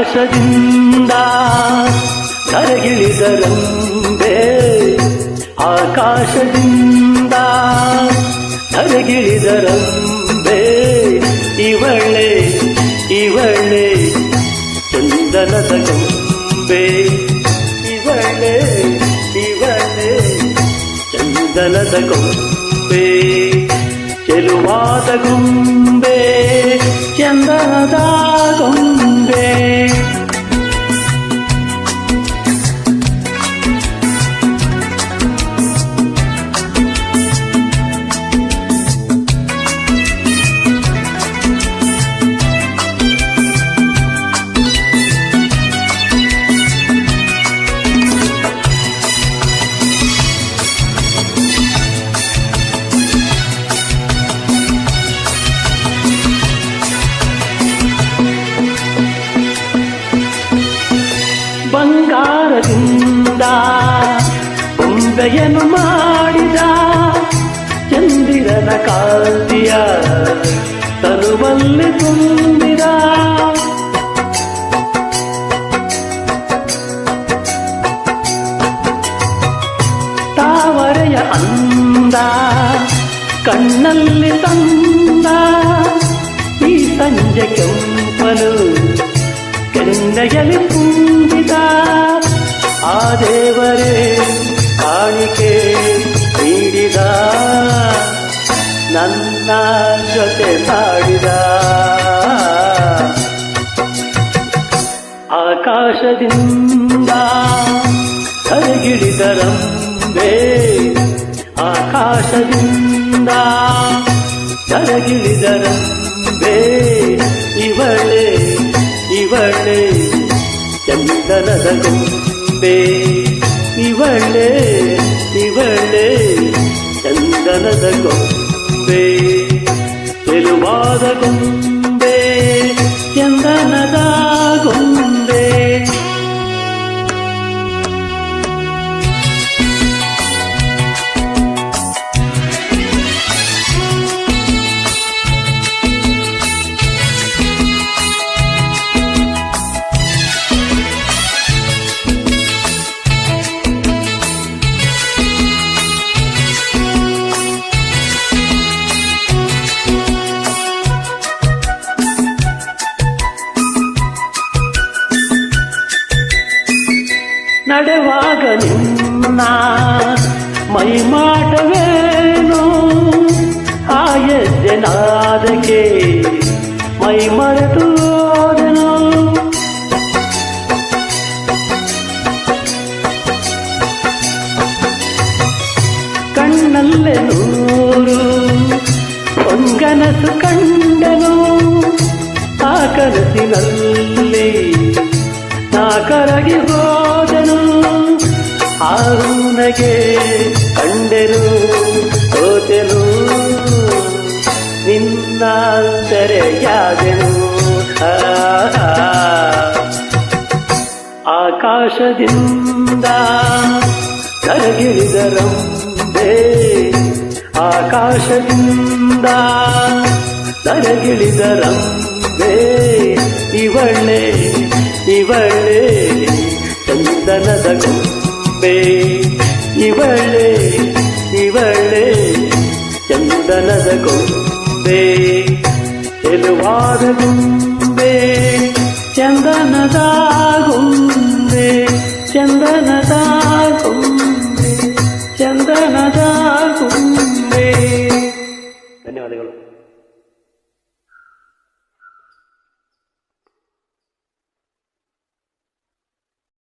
ಆಕಾಶದಿಂದ ಕರಗಿಳಿದರಂದೆ. ಆಕಾಶದಿಂದ ಕರಗಿಳಿದರಂದೆ. ಇವಳೆ ಇವಳೆ, ಚಂದನದ ಗೊಂಬೆ ಇವಳೆ ಇವಳೆ, ಚಂದನದ ಗೊಂಬೆ ಚೆಲುವಾದ ಗೊಂಬೆ, ಚಂದನದ ಗೊಂಬೆ. ಬಂಗಾರದಿಂದ ಗೊಂಬೆಯನ್ನು ಮಾಡಿದ ಚಂದಿರನ ಕಾಂತಿಯ ತನುವಲ್ಲಿ ತುಂಬಿದ. ತಾವರೆಯ ಅಂದ, ಕಣ್ಣಲ್ಲಿ ತಂದ, ಈ ಸಂಜೆ ಕೆಂಪನು ಕೆಂಡೆಯಲ್ಲಿ ತುಂಬಿದ. ಆ ದೇವರೇ ಕಾಣಿಕೆ ನೀಡಿದ ನನ್ನ ಜೊತೆ ಮಾಡಿದ. ಆಕಾಶದಿಂದ ಕರಗಿಳಿದರಂಬೆ ಆಕಾಶದಿಂದ ಕರಗಿಳಿದರಂಬೆ ಇವಳೆ ಇವಳೆ ಚಂದನದ ಗೊಂಬೆ ಇವಳೆ ಇವಳೆ ಚಂದನದ ಗೊಂಬೆ ಚೆಲುವಾದ ಗೊಂಬೆ ಚಂದನದ ಗೊಂಬೆ ನಿನ್ನ ಮೈಮಾಟವೇನು ಆ ನಾದಕ್ಕೆ ಮೈ ಮರೆತು ಕಣ್ಣಲ್ಲೇ ನೂರು, ಹೊಂಗನಸು ಕಂಡನು? ಆ ಕನಸಿನಲ್ಲಿ ನಾ ಕರಗಿ ಹೋದನು ಆರುನಗೆ ಕಂಡೆನು ಸೋತೆನು ನಿನ್ನ ತೆರೆಯಾದೆನು ಆ, ಆಕಾಶದಿಂದ ಕರಗಿಳಿದರಂಬೆ ಆಕಾಶದಿಂದ ಕರಗಿಳಿದರಂಬೆ ಇವಳೆ ಇವಳೆ ಚಂದನದ ಗೊಂಬೆ ಇವಳೆ ಇವಳೆ ಚಂದನದ ಗೊಂಬೆ ಚೆಲುವಾದ ಗೊಂಬೆ ಚಂದನದ ಗೊಂಬೆ ಚಂದನದ ಗೊಂಬೆ ಚಂದನದ ಗೊಂಬೆ ಧನ್ಯವಾದಗಳು